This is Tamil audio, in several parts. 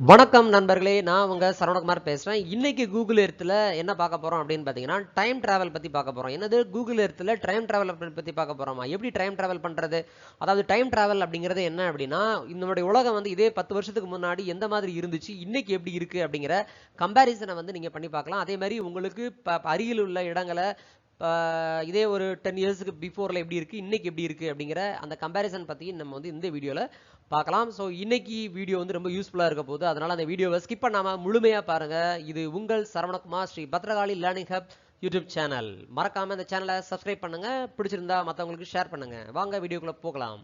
வணக்கம் நண்பர்களே நான் உங்கள் சரவணகுமார் பேசுகிறேன் இன்றைக்கி கூகுள் எர்த்தில் என்ன பார்க்க போகிறோம் அப்படின்னு பார்த்தீங்கன்னா டைம் ட்ராவல் பற்றி பார்க்க போகிறோம் என்னது? கூகுள் எர்த்தில் டைம் ட்ராவல் பற்றி பார்க்க போகிறோமா எப்படி டைம் ட்ராவல் பண்ணுறது அதாவது டைம் ட்ராவல் அப்படிங்கிறது என்ன அப்படின்னா நம்மளுடைய உலகம் வந்து இதே பத்து வருஷத்துக்கு முன்னாடி எந்த மாதிரி இருந்துச்சு இன்றைக்கி எப்படி இருக்குது அப்படிங்கிற கம்பேரிசனை வந்து நீங்கள் பண்ணி பார்க்கலாம். அதே மாதிரி உங்களுக்கு இப்போ அருகில் உள்ள இடங்களை இதே ஒரு டென் இயர்ஸுக்கு பிஃபோரில் எப்படி இருக்குது இன்றைக்கி எப்படி இருக்குது அப்படிங்கிற அந்த கம்பேரிசன் பற்றி நம்ம வந்து இந்த வீடியோவில் பார்க்கலாம். ஸோ இன்னைக்கு வீடியோ வந்து ரொம்ப யூஸ்ஃபுல்லாக இருக்க போகுது. அதனால் அந்த வீடியோவை ஸ்கிப் பண்ணாமல் முழுமையாக பாருங்கள் இது உங்கள் Saravanakumar Sri Bhadrakali learning hub YouTube channel மறக்காமல் இந்த சேனலை சப்ஸ்கிரைப் பண்ணுங்கள் பிடிச்சிருந்தா மற்றவங்களுக்கு ஷேர் பண்ணுங்கள் வாங்க வீடியோக்குள்ளே போகலாம்.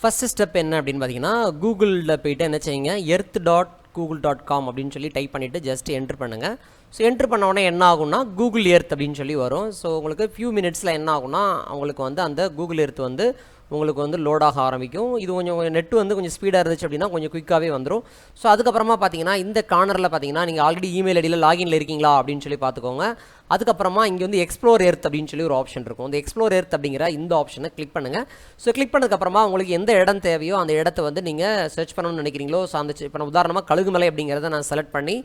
ஃபஸ்ட்டு ஸ்டெப் என்ன அப்படின்னு பார்த்தீங்கன்னா கூகுளில் போயிட்டு என்ன செய்யுங்க? Earth dot Google dot com அப்படின்னு சொல்லி டைப் பண்ணிவிட்டு ஜஸ்ட் என்ட்ரு பண்ணுங்கள் ஸோ என்ட்ரு பண்ண உடனே என்ன ஆகும்னா கூகுள் எர்த் அப்படின்னு சொல்லி வரும். ஸோ உங்களுக்கு ஃபியூ மினிட்ஸில் என்ன ஆகும்னா அவங்களுக்கு வந்து அந்த கூகுள் எர்த் வந்து உங்களுக்கு வந்து லோடாக ஆரம்பிக்கும். இது கொஞ்சம் நெட் வந்து கொஞ்சம் ஸ்பீடாக இருந்துச்சு அப்படின்னா கொஞ்சம் குயிக்காகவே வந்துடும் ஸோ அதுக்கப்புறமா பார்த்தீங்கன்னா இந்த கார்னரில் பார்த்தீங்கன்னா நீங்கள் ஆல்ரெடி இமெயில் ஐடியில் லாகின்ல இருக்கீங்களா அப்படின்னு சொல்லி பார்த்துக்கோங்க அதுக்கப்புறமா இங்கே வந்து எக்ஸ்ப்ளோர் எர்த் அப்படின்னு சொல்லி ஒரு ஆப்ஷன் இருக்கும். இந்த எக்ஸ்ப்ளோர் எர்த் அப்படிங்கிற இந்த ஆப்ஷனை கிளிக் பண்ணுங்கள் ஸோ கிளிக் பண்ணதுக்கப்புறமா உங்களுக்கு எந்த இடம் தேவையோ அந்த இடத்த வந்து நீங்கள் சர்ச் பண்ணணும்னு நினைக்கிறீங்களோ ஸோ அந்த இப்போ நான் உதாரணமாக கழுகுமலை அப்படிங்கிறத நான் செலக்ட் பண்ணி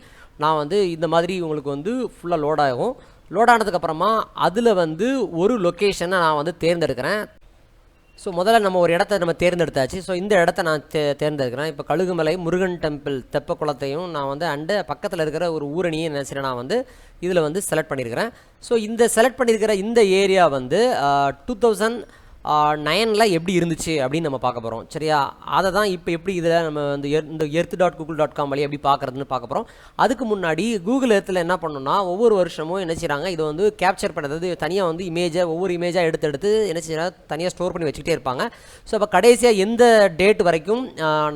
நான் வந்து இந்த மாதிரி உங்களுக்கு வந்து ஃபுல்லாக லோட் ஆகும். லோட் ஆனதுக்கப்புறமா அதில் வந்து ஒரு லொக்கேஷனை நான் வந்து தேர்ந்தெடுக்கிறேன். ஸோ முதல்ல நம்ம ஒரு இடத்த நம்ம தேர்ந்தெடுத்தாச்சு. ஸோ இந்த இடத்த நான் தே தேர்ந்தெடுக்கிறேன். இப்போ கழுகுமலை முருகன் டெம்பிள் தெப்ப குளத்தையும் நான் வந்து அண்டு பக்கத்தில் இருக்கிற ஒரு ஊரணியை நினச்சிட்டு நான் வந்து இதில் வந்து செலக்ட் பண்ணியிருக்கிறேன். ஸோ இந்த செலக்ட் பண்ணியிருக்கிற இந்த ஏரியா வந்து டூ தௌசண்ட் நயனில் எப்படி இருந்துச்சு அப்படின்னு நம்ம பார்க்க போகிறோம் சரியா? அதை தான் இப்போ எப்படி இதில் நம்ம வந்து இந்த earth dot Google dot com வழி எப்படி பார்க்குறதுன்னு பார்க்க போகிறோம் அதுக்கு முன்னாடி கூகுள் எர்த்தில் என்ன பண்ணணும்னா ஒவ்வொரு வருஷமும் என்ன செய்கிறாங்க இதை வந்து கேப்சர் பண்ணுறது தனியாக வந்து இமேஜை ஒவ்வொரு இமேஜாக எடுத்து எடுத்து என்ன செய்கிறாங்க தனியாக ஸ்டோர் பண்ணி வச்சுக்கிட்டே இருப்பாங்க. ஸோ அப்போ கடைசியாக எந்த டேட் வரைக்கும்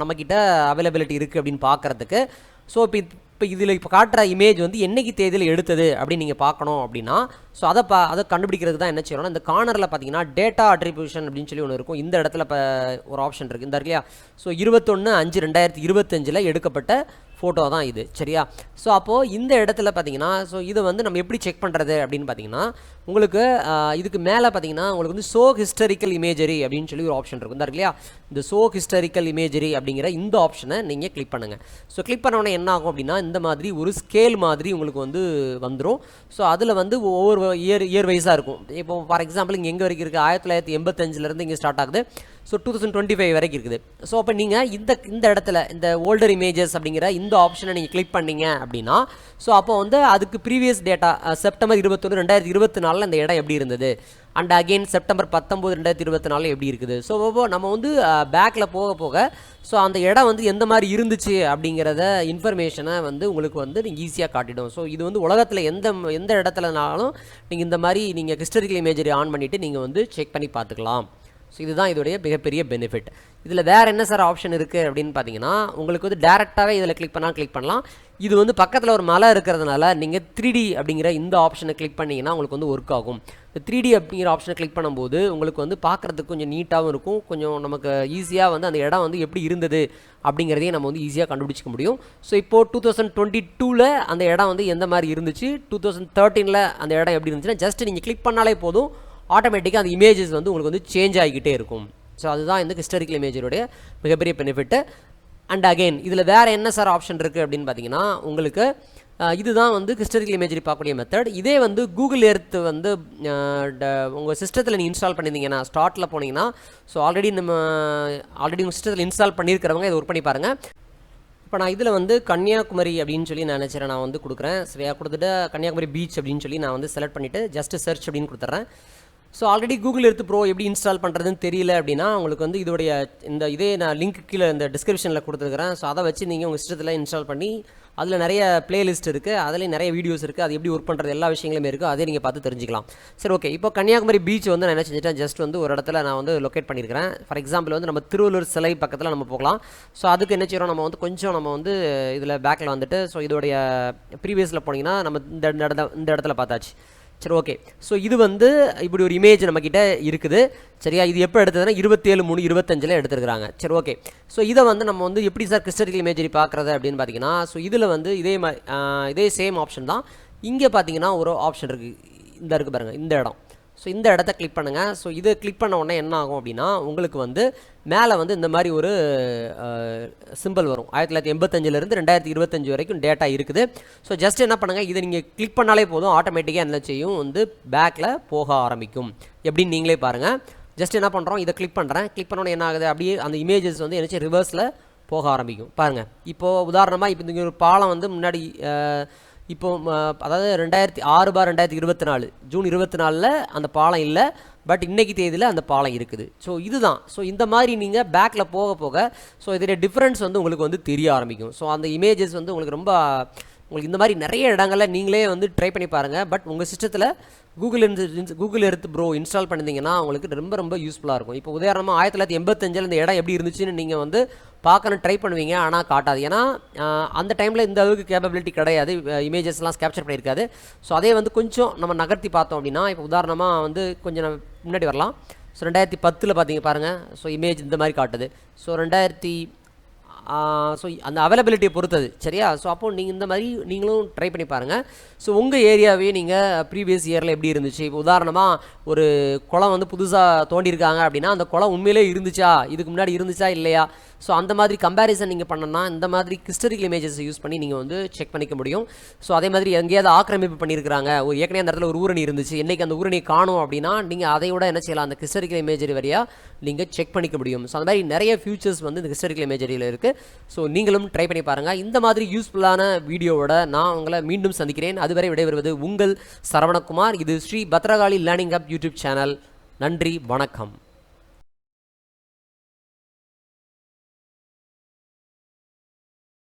நம்மக்கிட்ட அவைலபிலிட்டி இருக்குது அப்படின்னு பார்க்குறதுக்கு ஸோ இப்போ இப்போ இதில் இப்போ காட்டுற இமேஜ் வந்து என்னைக்கு தேதியில் எடுத்தது அப்படின்னு நீங்கள் பார்க்கணும் அப்படின்னா ஸோ அதை பா அதை கண்டுபிடிக்கிறதுக்கு தான் என்ன செய்யணும் இந்த கார்னரில் பார்த்தீங்கன்னா டேட்டா அட்ரிபியூஷன் அப்படின்னு சொல்லி ஒன்று இருக்கும். இந்த இடத்துல இப்போ ஒரு ஆப்ஷன் இருக்குது இந்த இல்லையா? ஸோ இருபத்தொன்று அஞ்சு ரெண்டாயிரத்தி இருபத்தஞ்சில் எடுக்கப்பட்ட ஃபோட்டோ தான் இது சரியா? ஸோ அப்போது இந்த இடத்துல பார்த்தீங்கன்னா ஸோ இதை வந்து நம்ம எப்படி செக் பண்ணுறது அப்படின்னு பார்த்தீங்கன்னா உங்களுக்கு இதுக்கு மேலே பார்த்தீங்கன்னா உங்களுக்கு வந்து சோ ஹிஸ்டரிக்கல் இமேஜரி அப்படின்னு சொல்லி ஒரு ஆப்ஷன் இருக்கும். இந்த இல்லையா? இந்த சோ ஹிஸ்டரிக்கல் இமேஜரி அப்படிங்கிற இந்த ஆப்ஷனை நீங்கள் கிளிக் பண்ணுங்கள் ஸோ கிளிக் பண்ண உடனே என்ன ஆகும் அப்படின்னா இந்த மாதிரி ஒரு ஸ்கேல் மாதிரி உங்களுக்கு வந்து வந்துடும் ஸோ அதில் வந்து ஒவ்வொரு இயர் இயர் வைஸாக இருக்கும். இப்போ ஃபார் எக்ஸாம்பிள் இங்கே எங்கே வரைக்கும் இருக்குது ஆயிரத்தி தொள்ளாயிரத்தி எண்பத்தஞ்சிலேருந்து இங்கே ஸ்டார்ட் ஆகுது. So two thousand twenty five வரைக்கும் இருக்குது. ஸோ அப்போ நீங்கள் இந்த இந்த இடத்துல இந்த ஓல்டர் இமேஜஸ் அப்படிங்கிற இந்த ஆப்ஷனை நீங்கள் கிளிக் பண்ணீங்க அப்படின்னா ஸோ அப்போ வந்து அதுக்கு ப்ரீவியஸ் டேட்டா செப்டம்பர் இருபத்தொன்று ரெண்டாயிரத்தி இருபத்தி நாலில் இந்த இடம் எப்படி இருந்தது? அண்ட் அகெயின் செப்டம்பர் பத்தொம்போது ரெண்டாயிரத்தி இருபத்தி நாலு எப்படி இருக்குது? ஸோ நம்ம வந்து பேக்கில் போக போக ஸோ அந்த இடம் வந்து எந்த மாதிரி இருந்துச்சு அப்படிங்கிறத இன்ஃபர்மேஷனை வந்து உங்களுக்கு வந்து நீங்கள் ஈஸியாக காட்டிடும். ஸோ இது வந்து உலகத்தில் எந்த எந்த இடத்துலனாலும் நீங்கள் இந்த மாதிரி நீங்கள் ஹிஸ்டரிக்கல் இமேஜரி ஆன் பண்ணிவிட்டு நீங்கள் வந்து செக் பண்ணி பார்த்துக்கலாம். ஸோ இதுதான் இதோடைய மிகப்பெரிய பெனிஃபிட் இதில் வேறு என்ன சார் ஆப்ஷன் இருக்குது அப்படின்னு பார்த்தீங்கன்னா உங்களுக்கு வந்து டேரெக்டாகவே இதில் கிளிக் பண்ணால் கிளிக் பண்ணலாம். இது வந்து பக்கத்தில் ஒரு மலை இருக்கிறதுனால நீங்கள் த்ரீ டி அப்படிங்கிற இந்த ஆப்ஷனை கிளிக் பண்ணிங்கன்னா உங்களுக்கு வந்து ஒர்க் ஆகும். இந்த த்ரீ டி அப்படிங்கிற ஆப்ஷனை கிளிக் பண்ணும்போது உங்களுக்கு வந்து பார்க்குறதுக்கு கொஞ்சம் நீட்டாகவும் இருக்கும். கொஞ்சம் நமக்கு ஈஸியாக வந்து அந்த இடம் வந்து எப்படி இருந்தது அப்படிங்கிறதையும் நம்ம வந்து ஈஸியாக கண்டுபிடிச்சிக்க முடியும். ஸோ இப்போது டூ தௌசண்ட் டுவெண்ட்டி டூவில் அந்த இடம் வந்து எந்த மாதிரி இருந்துச்சு? டூ தௌசண்ட் தேர்ட்டீனில் அந்த இடம் எப்படி இருந்துச்சுன்னா ஜஸ்ட் நீங்கள் கிளிக் பண்ணாலே போதும். ஆட்டோமேட்டிக்காக அந்த இமேஜஸ் வந்து உங்களுக்கு வந்து சேஞ்ச் ஆகிக்கிட்டே இருக்கும். ஸோ அதுதான் இந்த ஹிஸ்டாரிக்கல் இமேஜருடைய மிகப்பெரிய பெனிஃபிட்டு அண்ட் அகெயின் இதில் வேறு என்ன சார் ஆப்ஷன் இருக்குது அப்படின்னு பார்த்தீங்கன்னா உங்களுக்கு இதுதான் வந்து ஹிஸ்டரிக்கல் இமேஜரி பார்க்கக்கூடிய மெத்தட் இதே வந்து கூகுள் எர்த் வந்து உங்கள் சிஸ்டத்தில் நீங்கள் இன்ஸ்டால் பண்ணியிருந்தீங்கன்னா ஸ்டார்ட்டில் போனீங்கன்னா ஸோ ஆல்ரெடி நம்ம ஆல்ரெடி உங்கள் சிஸ்டத்தில் இன்ஸ்டால் பண்ணியிருக்கிறவங்க இதை ஒர்க் பண்ணி பாருங்கள் இப்போ நான் இதில் வந்து கன்னியாகுமரி அப்படின்னு சொல்லி நான் நினச்சிறேன் நான் வந்து கொடுக்குறேன். சரியா கொடுத்துட்டு கன்னியாகுமரி பீச் அப்படின்னு சொல்லி நான் வந்து செலக்ட் பண்ணிவிட்டு ஜஸ்ட் சர்ச் அப்படின்னு கொடுத்துட்றேன். ஸோ ஆல்ரெடி கூகுள் எடுத்து ப்ரோ எப்படி இன்ஸ்டால் பண்ணுறதுன்னு தெரியல அப்படின்னா உங்களுக்கு வந்து இதோடைய இந்த இதே நான் லிங்க் கீழே இந்த டிஸ்கிரிப்ஷனில் கொடுத்துருக்குறேன். ஸோ அதை வச்சு நீங்கள் உங்கள் சிஸ்டத்தில் இன்ஸ்டால் பண்ணி அதில் நிறைய பிளேலிஸ்ட் இருக்குது அதில் நிறைய வீடியோஸ் இருக்குது அது எப்படி ஒர்க் பண்ணுறது எல்லா விஷயங்களுமே இருக்குது அதே நீங்கள் பார்த்து தெரிஞ்சிக்கலாம். சரி ஓகே இப்போ கன்னியாகுமரி பீச் வந்து நான் என்ன செஞ்சுட்டேன் ஜஸ்ட் வந்து ஒரு இடத்துல நான் வந்து லொக்கேட் பண்ணியிருக்கிறேன் ஃபார் எக்ஸாம்பிள் வந்து நம்ம திருவள்ளூர் சிலை பக்கத்தில் நம்ம போகலாம். ஸோ அதுக்கு என்ன செய்கிறோம் நம்ம வந்து கொஞ்சம் நம்ம வந்து இதில் பேக்கில் வந்துட்டு ஸோ இதோடைய ப்ரீவியஸில் போனீங்கன்னா நம்ம இந்த இடத்த இந்த இடத்துல பார்த்தாச்சு. சரி ஓகே ஸோ இது வந்து இப்படி ஒரு இமேஜ் நம்மக்கிட்ட இருக்குது. சரியா? இது எப்போ எடுத்ததுன்னா இருபத்தேழு மூணு இருபத்தஞ்சில் எடுத்துருக்காங்க சரி ஓகே ஸோ இதை வந்து நம்ம வந்து எப்படி சார் கிறிஸ்டரிக்கல் இமேஜரி பார்க்குறது அப்படின்னு பார்த்தீங்கன்னா ஸோ இதில் வந்து இதே மாதிரி இதே சேம் ஆப்ஷன் தான். இங்கே பார்த்தீங்கன்னா ஒரு ஆப்ஷன் இருக்குது இந்த இருக்குது பாருங்கள் இந்த இடம். ஸோ இந்த இடத்த கிளிக் பண்ணுங்கள் ஸோ இதை கிளிக் பண்ண உடனே என்ன ஆகும் அப்படின்னா உங்களுக்கு வந்து மேலே வந்து இந்த மாதிரி ஒரு சிம்பிள் வரும். ஆயிரத்தி தொள்ளாயிரத்தி எண்பத்தஞ்சிலேருந்து ரெண்டாயிரத்தி இருபத்தஞ்சு வரைக்கும் டேட்டா இருக்குது. ஸோ ஜஸ்ட் என்ன பண்ணுங்கள் இதை நீங்கள் கிளிக் பண்ணாலே போதும். ஆட்டோமேட்டிக்காக என்ன செய்யும்? வந்து பேக்கில் போக ஆரம்பிக்கும். எப்படின்னு நீங்களே பாருங்கள் ஜஸ்ட் என்ன பண்ணுறோம் இதை கிளிக் பண்ணுறேன் கிளிக் பண்ணோன்னே என்ன ஆகுது? அப்படியே அந்த இமேஜஸ் வந்து என்ன ரிவர்ஸில் போக ஆரம்பிக்கும். பாருங்கள் இப்போது உதாரணமாக இப்போ இங்கே ஒரு பாலம் வந்து முன்னாடி இப்போ அதாவது ரெண்டாயிரத்தி ஆறு பார் ரெண்டாயிரத்தி இருபத்தி நாலு ஜூன் இருபத்தி நாலில் அந்த பாலம் இல்லை. பட் இன்றைக்கி தேதியில் அந்த பாலம் இருக்குது. ஸோ இதுதான். ஸோ இந்த மாதிரி நீங்கள் பேக்கில் போக போக ஸோ இதோடைய டிஃப்ரென்ஸ் வந்து உங்களுக்கு வந்து தெரிய ஆரம்பிக்கும். ஸோ அந்த இமேஜஸ் வந்து உங்களுக்கு ரொம்ப உங்களுக்கு இந்த மாதிரி நிறைய இடங்களில் நீங்களே வந்து ட்ரை பண்ணி பாருங்கள் பட் உங்கள் சிஸ்டத்தில் கூகுள் இருந்து கூகுள் எடுத்து ப்ரோ இன்ஸ்டால் பண்ணியிருந்தீங்கன்னா உங்களுக்கு ரொம்ப ரொம்ப யூஸ்ஃபுல்லாக இருக்கும். இப்போ உதாரணமாக ஆயிரத்தி தொள்ளாயிரத்தி எண்பத்தஞ்சில் இந்த இடம் எப்படி இருந்துச்சுன்னு நீங்கள் வந்து பார்க்கணும் ட்ரை பண்ணுவீங்க ஆனால் காட்டாது. ஏன்னா அந்த டைமில் இந்த அளவுக்கு கேப்பபிலிட்டி கிடையாது. இமேஜஸ்லாம் கேப்சர் பண்ணியிருக்காது. ஸோ அதே வந்து கொஞ்சம் நம்ம நகர்த்தி பார்த்தோம் அப்படின்னா இப்போ உதாரணமாக வந்து கொஞ்சம் நம்ம முன்னாடி வரலாம். ஸோ ரெண்டாயிரத்தி பத்தில் பார்த்தீங்க பாருங்கள் ஸோ இமேஜ் இந்த மாதிரி காட்டுது. ஸோ ரெண்டாயிரத்தி ஸோ அந்த அவைலபிலிட்டியை பொறுத்தது. சரியா? ஸோ அப்போ நீங்கள் இந்த மாதிரி நீங்களும் ட்ரை பண்ணி பாருங்கள் ஸோ உங்கள் ஏரியாவே நீங்கள் ப்ரீவியஸ் இயரில் எப்படி இருந்துச்சு? இப்போ உதாரணமாக ஒரு குளம் வந்து புதுசாக தோண்டியிருக்காங்க அப்படின்னா அந்த குளம் உண்மையிலே இருந்துச்சா? இதுக்கு முன்னாடி இருந்துச்சா? இல்லையா? ஸோ அந்த மாதிரி கம்பேரிசன் நீங்கள் பண்ணனா இந்த மாதிரி ஹிஸ்டரிக்கல் இமேஜஸ் யூஸ் பண்ணி நீங்கள் வந்து செக் பண்ணிக்க முடியும். ஸோ அதே மாதிரி எங்கேயாவது ஆக்கிரமிப்பு பண்ணியிருக்கிறாங்க ஒரு ஏற்கனவே அந்த இடத்துல ஒரு ஊரணி இருந்துச்சு. இன்றைக்கி அந்த ஊரணி காணும் அப்படின்னா நீங்கள் அதை விட என்ன செய்யலாம்? அந்த ஹிஸ்டரிக்கல் இமேஜரி வழியாக நீங்கள் செக் பண்ணிக்க முடியும். ஸோ அந்த மாதிரி நிறைய ஃபியூச்சர்ஸ் வந்து இந்த ஹிஸ்டரிக்கல் இமேஜரியில் இருக்குது ஸோ நீங்களும் ட்ரை பண்ணி பாருங்கள் இந்த மாதிரி யூஸ்ஃபுல்லான வீடியோவோட நான் உங்களை மீண்டும் சந்திக்கிறேன். அதுவரை விடைபெறுவது உங்கள் சரவணகுமார். இது Sri Bhadrakali learning hub YouTube channel நன்றி வணக்கம்.